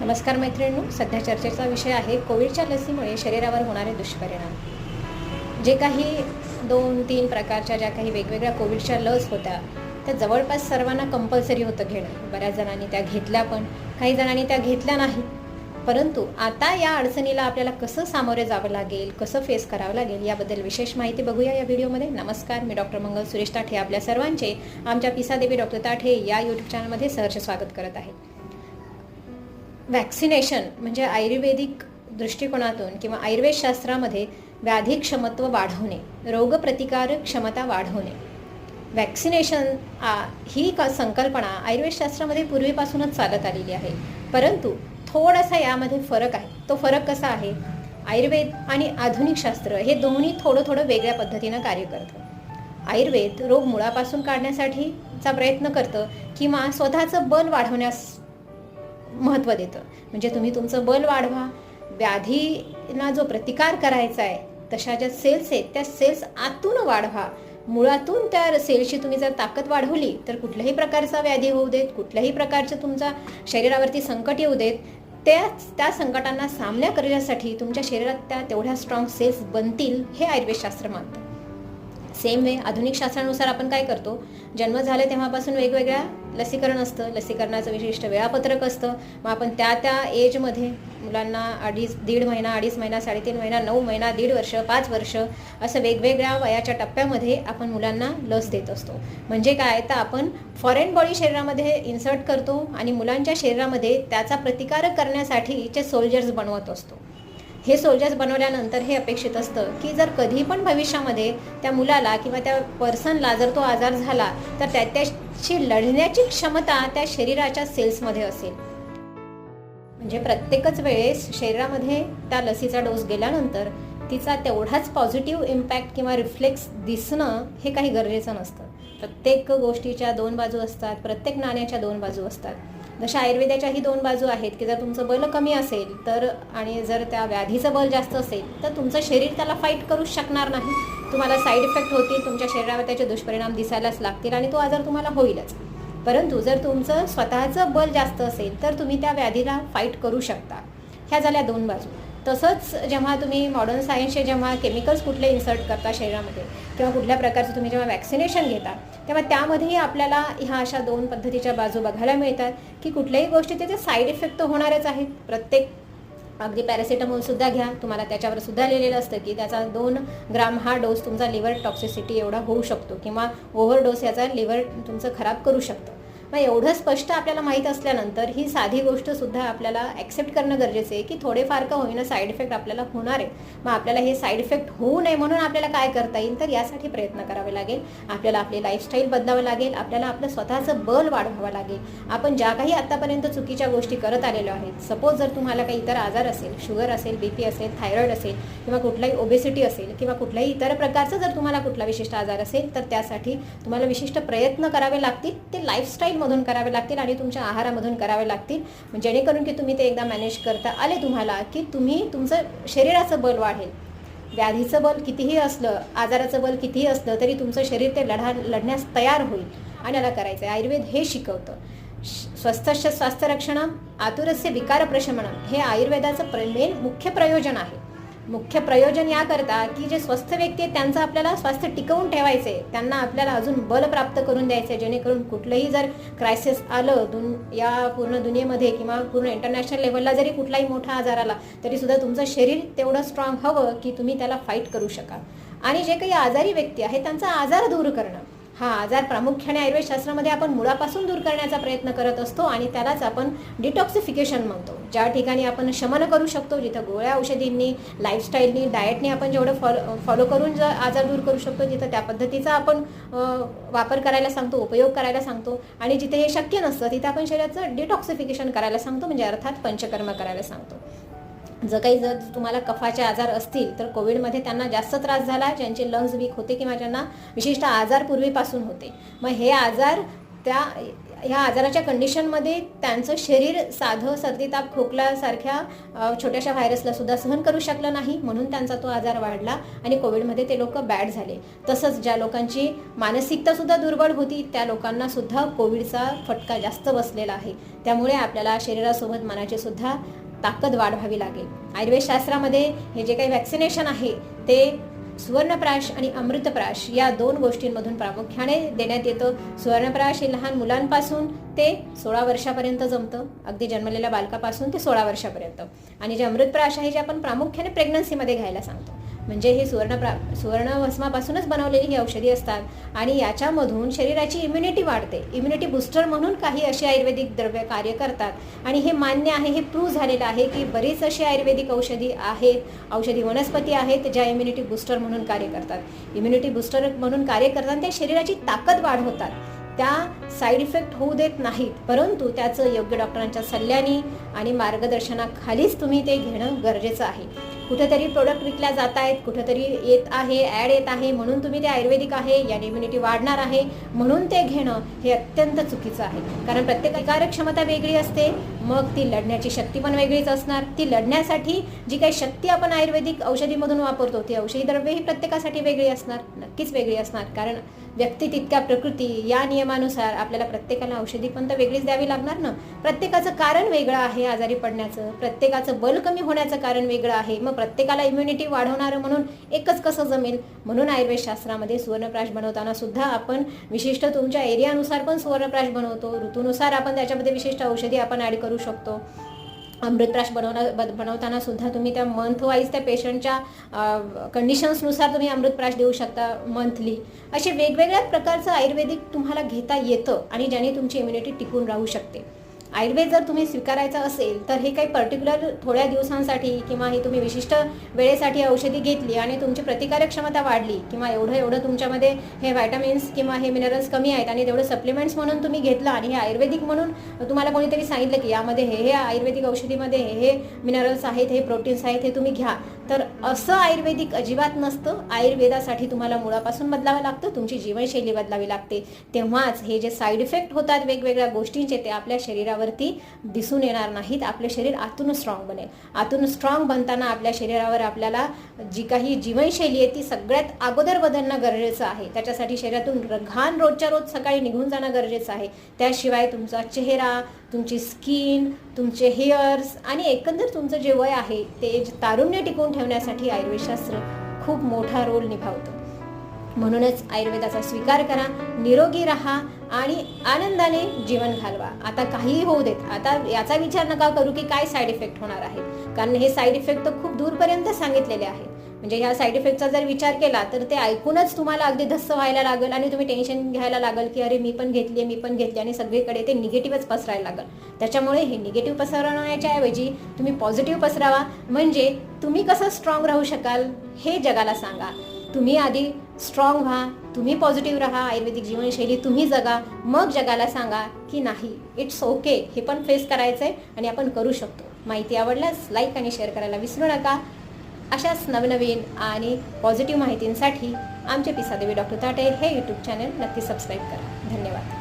नमस्कार मैत्रिणींनो सध्या चर्चेचा विषय आहे कोविडच्या लसीमुळे शरीरावर होणारे दुष्परिणाम. जे काही दोन तीन प्रकारच्या ज्या काही वेगवेगळ्या कोविडच्या लस होत्या त्या जवळपास सर्वांना कंपल्सरी होतं घेणं. बऱ्याच जणांनी त्या घेतल्या पण काही जणांनी त्या घेतल्या नाही. परंतु आता या अडचणीला आपल्याला कसं सामोरे जावं लागेल कसं फेस करावं लागेल याबद्दल विशेष माहिती बघूया या व्हिडिओमध्ये. नमस्कार मी डॉक्टर मंगल सुरेश ताठे आपल्या सर्वांचे आमच्या पिसादेवी डॉक्टर ताठे या यूट्यूब चॅनलमध्ये सहर्ष स्वागत करत आहे. वॅक्सिनेशन म्हणजे आयुर्वेदिक दृष्टिकोनातून किंवा आयुर्वेदशास्त्रामध्ये व्याधीक्षमत्व क्षमत्व वाढवणे रोगप्रतिकारक क्षमता वाढवणे. वॅक्सिनेशन आ- ही क संकल्पना आयुर्वेदशास्त्रामध्ये पूर्वीपासूनच चालत आलेली आहे. परंतु थोडासा यामध्ये फरक आहे. तो फरक कसा आहे? आयुर्वेद आणि आधुनिक शास्त्र हे दोन्ही थोडं थोडं वेगळ्या पद्धतीनं कार्य करतं. आयुर्वेद रोग मुळापासून काढण्यासाठीचा प्रयत्न करतं किंवा स्वतःचं बल वाढवण्यास महत्त्व देतं. म्हणजे तुम्ही तुमचं बल वाढवा. व्याधीला जो प्रतिकार करायचा आहे तशा ज्या सेल्स आहेत त्या सेल्स आतून वाढवा. मुळातून त्या सेल्सची तुम्ही जर ताकद वाढवली तर कुठल्याही प्रकारचा व्याधी होऊ देत कुठल्याही प्रकारचं तुमच्या शरीरावरती संकट येऊ देत त्या त्या संकटांना सामना करण्यासाठी तुमच्या शरीरात त्या तेवढ्या स्ट्रॉंग सेल्स बनतील हे आयुर्वेदशास्त्र मानतं. Same way. आधुनिक शास्त्रानुसार आपण काय करतो? जन्म झाले तेव्हापासून वेगवेगळ्या लसीकरण असतं. लसीकरणाचं विशिष्ट वेळापत्रक असतं. मग आपण त्या त्या एजमध्ये मुलांना अडीच दीड महिना अडीच महिना साडेतीन महिना नऊ महिना दीड वर्ष पाच वर्ष असं वेगवेगळ्या वयाच्या टप्प्यामध्ये आपण मुलांना लस देत असतो. म्हणजे काय? तर आपण फॉरेन बॉडी शरीरामध्ये इन्सर्ट करतो आणि मुलांच्या शरीरामध्ये त्याचा प्रतिकार करण्यासाठीचे सोल्जर्स बनवत असतो. हे सोल्जर्स बनवल्यानंतर हे अपेक्षित असतं की जर कधी पण भविष्यामध्ये त्या मुलाला किंवा त्या पर्सनला जर तो आजार झाला तर त्याच्याशी लढण्याची क्षमता त्या शरीराच्या सेल्समध्ये असेल. म्हणजे प्रत्येकच वेळेस शरीरामध्ये त्या लसीचा डोस गेल्यानंतर तिचा तेवढाच पॉझिटिव्ह इम्पॅक्ट किंवा रिफ्लेक्स दिसणं हे काही गरजेचं नसतं. प्रत्येक गोष्टीच्या दोन बाजू असतात प्रत्येक नाण्याच्या दोन बाजू असतात. जशा आयुर्वेदाच्याही दोन बाजू आहेत की जर तुमचं बल कमी असेल तर आणि जर त्या व्याधीचं बल जास्त असेल तर तुमचं शरीर त्याला फाईट करूच शकणार नाही. तुम्हाला साईड इफेक्ट होतील तुमच्या शरीरावर त्याचे दुष्परिणाम दिसायलाच लागतील आणि तो आजार तुम्हाला होईलच. परंतु जर तुमचं स्वतःचं बल जास्त असेल तर तुम्ही त्या व्याधीला फाईट करू शकता. ह्या झाल्या दोन बाजू. तसंच जेव्हा तुम्ही मॉडर्न सायन्सचे जेव्हा केमिकल्स कुठले इन्सर्ट करता शरीरामध्ये किंवा कुठल्या प्रकारचं तुम्ही जेव्हा वॅक्सिनेशन घेता तेव्हा त्यामध्येही आपल्याला ह्या अशा दोन पद्धतीच्या बाजू बघायला मिळतात की कुठल्याही गोष्टी त्याचे साईड इफेक्ट तर होणारच आहेत. प्रत्येक अगदी पॅरासिटामॉलसुद्धा घ्या. तुम्हाला त्याच्यावर सुद्धा लिहिलेलं असतं की त्याचा दोन ग्राम हा डोस तुमचा लिव्हर टॉक्सिसिटी एवढा होऊ शकतो किंवा ओव्हरडोस याचा लिव्हर तुमचं खराब करू शकतं. मग एवढं स्पष्ट आपल्याला माहीत असल्यानंतर ही साधी गोष्टसुद्धा आपल्याला ॲक्सेप्ट करणं गरजेचं आहे की थोडेफार का होईना साईड इफेक्ट आपल्याला होणार आहे. मग आपल्याला हे साईड इफेक्ट होऊ नये म्हणून आपल्याला काय करता येईल? तर यासाठी प्रयत्न करावे लागेल. आपल्याला आपली लाईफस्टाईल बदलावं लागेल. आपल्याला आपलं स्वतःचं बल वाढवावं लागेल. आपण ज्या काही आत्तापर्यंत चुकीच्या गोष्टी करत आलेलो आहेत सपोज जर तुम्हाला काही इतर आजार असेल शुगर असेल बी पी असेल थायरॉईड असेल किंवा कुठलाही ओबेसिटी असेल किंवा कुठल्याही इतर प्रकारचा जर तुम्हाला कुठला विशिष्ट आजार असेल तर त्यासाठी तुम्हाला विशिष्ट प्रयत्न करावे लागतील. ते लाईफस्टाईल लाईफस्टाईलमधून करावे लागतील आणि तुमच्या आहारामधून करावे लागतील. जेणेकरून की तुम्ही ते एकदा मॅनेज करता आले तुम्हाला की तुम्ही तुमचं शरीराचं बल वाढेल. व्याधीचं बल कितीही असलं आजाराचं बल कितीही असलं तरी तुमचं शरीर ते लढा लढण्यास तयार होईल आणि याला करायचं आहे आयुर्वेद हे शिकवतं. श- स्वस्थस्य स्वास्थ्यरक्षणं आतुरस्य विकार प्रशमनं हे आयुर्वेदाचं प्र मेन मुख्य प्रयोजन आहे. मुख्य प्रयोजन याकरता की जे स्वस्थ व्यक्ती आहेत त्यांचं आपल्याला स्वास्थ्य टिकवून ठेवायचे त्यांना आपल्याला अजून बल प्राप्त करून द्यायचे जेणेकरून कुठलंही जर क्रायसिस आलं दुन या पूर्ण दुनियेमध्ये किंवा पूर्ण इंटरनॅशनल लेवलला जरी कुठलाही मोठा आजार आला तरी सुद्धा तुमचं शरीर तेवढं स्ट्रॉंग हवं की तुम्ही त्याला फाईट करू शकाल. आणि जे काही आजारी व्यक्ती आहेत त्यांचा आजार दूर करणं. हा आजार प्रामुख्याने आयुर्वेद शास्त्रामध्ये आपण मुळापासून दूर करण्याचा प्रयत्न करत असतो आणि त्यालाच आपण डिटॉक्सिफिकेशन म्हणतो. ज्या ठिकाणी आपण शमन करू शकतो जिथं गोळ्या औषधींनी लाईफस्टाईलनी डाएटनी आपण जेवढं फॉलो फॉलो करून जर आजार दूर करू शकतो जिथं त्या पद्धतीचा आपण वापर करायला सांगतो उपयोग करायला सांगतो आणि जिथे हे शक्य नसतं तिथे आपण शरीराचं डिटॉक्सिफिकेशन करायला सांगतो म्हणजे अर्थात पंचकर्म करायला सांगतो. जर काही जर तुम्हाला कफाचे आजार असतील तर कोविडमध्ये त्यांना जास्त त्रास झाला ज्यांचे लंग्स वीक होते किंवा ज्यांना विशिष्ट आजार पूर्वीपासून होते. मग हे आजार त्या ह्या आजाराच्या कंडिशनमध्ये त्यांचं शरीर साधं सर्दी ताप खोकल्यासारख्या छोट्याशा व्हायरसला सुद्धा सहन करू शकलं नाही म्हणून त्यांचा तो आजार वाढला आणि कोविडमध्ये ते लोक बॅड झाले. तसंच ज्या लोकांची मानसिकता सुद्धा दुर्बल होती त्या लोकांना सुद्धा कोविडचा फटका जास्त बसलेला आहे. त्यामुळे आपल्याला शरीरासोबत मनाची सुद्धा ताकद वाढवावी लागेल. आयुर्वेद शास्त्रामध्ये हे जे काही व्हॅक्सिनेशन आहे ते सुवर्णप्राश आणि अमृतप्राश या दोन गोष्टींमधून प्रामुख्याने देण्यात येतं. सुवर्णप्राश हे लहान मुलांपासून ते सोळा वर्षापर्यंत जमतं. अगदी जन्मलेल्या बालकापासून ते सोळा वर्षापर्यंत. आणि जे अमृतप्राश आहे जे आपण प्रामुख्याने प्रेग्नन्सीमध्ये घ्यायला सांगतो. म्हणजे हे सुवर्णप्रा सुवर्णभस्मापासूनच बनवलेली ही औषधी असतात. आणि याच्यामधून शरीराची इम्युनिटी वाढते. इम्युनिटी बुस्टर म्हणून काही अशी आयुर्वेदिक द्रव्य कार्य करतात. आणि हे मान्य आहे हे प्रूव्ह झालेलं आहे की बरीच अशी आयुर्वेदिक औषधी आहेत औषधी वनस्पती आहेत ज्या इम्युनिटी बुस्टर म्हणून कार्य करतात. इम्युनिटी बुस्टर म्हणून कार्य करतात त्या शरीराची ताकद वाढवतात. त्या साईड इफेक्ट होऊ देत नाहीत. परंतु त्याचं योग्य डॉक्टरांच्या सल्ल्याने आणि मार्गदर्शनाखालीच तुम्ही ते घेणं गरजेचं आहे. कुठेतरी प्रोडक्ट विकल्या जात आहेत कुठेतरी येत आहे ॲड येत आहे म्हणून तुम्ही ते आयुर्वेदिक आहे याने इम्युनिटी वाढणार आहे म्हणून ते घेणं हे अत्यंत चुकीचं आहे. कारण प्रत्येक कार्यक्षमता वेगळी असते मग ती लढण्याची शक्ती पण वेगळीच असणार. ती लढण्यासाठी जी काही शक्ती आपण आयुर्वेदिक औषधीमधून वापरतो ती औषधी द्रव्य ही प्रत्येकासाठी वेगळी असणार नक्कीच वेगळी असणार. कारण व्यक्ती तितक्या प्रकृती या नियमानुसार आपल्याला प्रत्येकाला औषधी पण तर वेगळीच द्यावी लागणार ना? प्रत्येकाचं कारण वेगळं आहे आजारी पडण्याचं. प्रत्येकाचं बल कमी होण्याचं कारण वेगळं आहे. मग प्रत्येकाला इम्युनिटी वाढवणारं म्हणून एकच कसं जमेल? म्हणून आयुर्वेद शास्त्रामध्ये सुवर्णप्राश बनवताना सुद्धा आपण विशिष्ट तुमच्या एरियानुसार पण सुवर्णप्राश बनवतो. ऋतूनुसार आपण त्याच्यामध्ये विशिष्ट औषधी आपण ॲड करू शकतो. अमृतप्राश बनवणं बनवताना सुद्धा तुम्ही त्या मंथ वाईज त्या पेशंटच्या कंडिशन्सनुसार तुम्ही अमृतप्राश देऊ शकता मंथली असे वेगवेगळ्या प्रकारचं आयुर्वेदिक तुम्हाला घेता येतं आणि ज्याने तुमची इम्युनिटी टिकून राहू शकते. आयुर्वेद जर तुम्ही स्वीकारायचं असेल तर हे काही पर्टिक्युलर थोड्या दिवसांसाठी किंवा हे तुम्ही विशिष्ट वेळेसाठी औषधी घेतली आणि तुमची प्रतिकारक क्षमता वाढली किंवा एवढं एवढं तुमच्यामध्ये हे व्हायटामिन्स किंवा हे मिनरल्स कमी आहेत आणि तेवढं सप्लिमेंट्स म्हणून तुम्ही घेतलं आणि हे आयुर्वेदिक म्हणून तुम्हाला कोणीतरी सांगितलं की यामध्ये हे हे आयुर्वेदिक औषधीमध्ये हे हे मिनरल्स आहेत हे प्रोटीन्स आहेत हे तुम्ही घ्या. तर असं आयुर्वेदिक अजिबात नसतं. आयुर्वेदासाठी तुम्हाला मुळापासून बदलावं लागतं तुमची जीवनशैली बदलावी लागते. तेव्हाच हे जे साईड इफेक्ट होतात वेगवेगळ्या गोष्टींचे ते आपल्या शरीरावरती दिसून येणार नाहीत. आपलं शरीर आतून स्ट्रॉंग बनेल. आतून स्ट्रॉंग बनताना आपल्या शरीरावर आपल्याला जी काही जीवनशैली आहे ती सगळ्यात अगोदर बदलणं गरजेचं आहे. त्याच्यासाठी शरीरातून घाण रोजच्या रोज सकाळी निघून जाणं गरजेचं आहे. त्याशिवाय तुमचा चेहरा तुमची स्किन तुमचे हेअर्स आणि एकंदर तुमचं जे वय आहे ते तारुण्य टिकून ठेवण्यासाठी आयुर्वेदशास्त्र खूप मोठा रोल निभावतं. म्हणूनच आयुर्वेदाचा स्वीकार करा निरोगी राहा आणि आनंदाने जीवन घालवा. आता काहीही होऊ देत आता याचा विचार नका करू की काय साईड इफेक्ट होणार आहे. कारण हे साईड इफेक्ट तर खूप दूरपर्यंत सांगितलेले आहेत. म्हणजे ह्या साईड इफेक्टचा जर विचार केला तर ते ऐकूनच तुम्हाला अगदी धस्स व्हायला लागेल आणि तुम्ही टेन्शन घ्यायला लागेल की अरे मी पण घेतली मी पण घेतली आणि सगळीकडे ते निगेटिव्हच पसरायला लागेल. त्याच्यामुळे हे निगेटिव्ह पसरवण्याच्या ऐवजी तुम्ही पॉझिटिव्ह पसरावा. म्हणजे तुम्ही कसं स्ट्रॉंग राहू शकाल हे जगाला सांगा. तुम्ही आधी स्ट्रॉंग व्हा तुम्ही पॉझिटिव्ह राहा आयुर्वेदिक जीवनशैली तुम्ही जगा. मग जगाला सांगा की नाही इट्स ओके हे पण फेस करायचं आहे आणि आपण करू शकतो. माहिती आवडल्यास लाईक आणि शेअर करायला विसरू नका. अशाच नवनवीन आणि पॉझिटिव्ह माहितींसाठी आमचे पिसादेवी डॉक्टर ताटे हे यूट्यूब चॅनल नक्की सबस्क्राईब करा. धन्यवाद.